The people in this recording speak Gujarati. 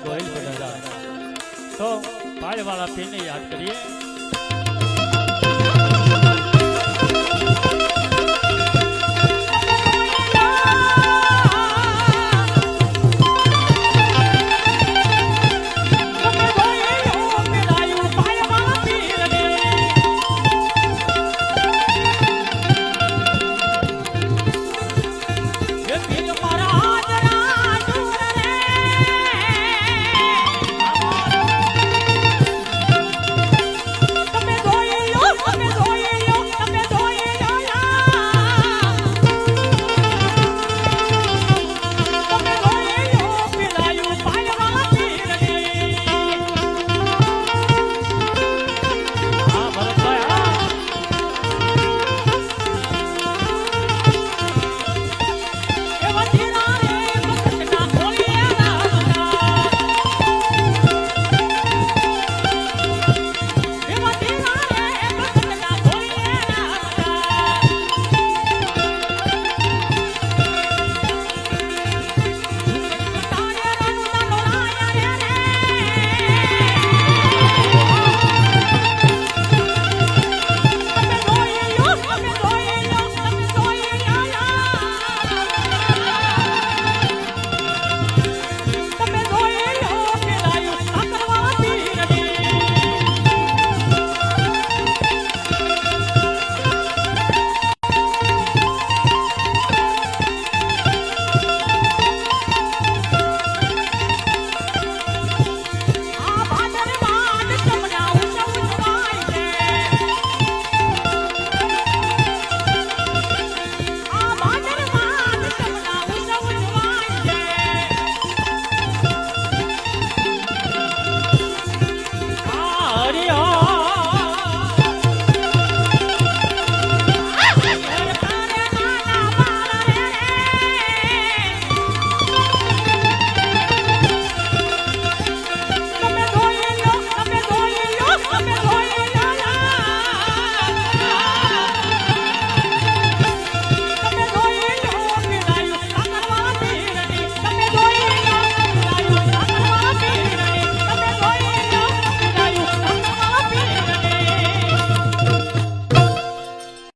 ગોહિલ બનાવ્યા તો પાળવાળા પીને યાદ કરીએ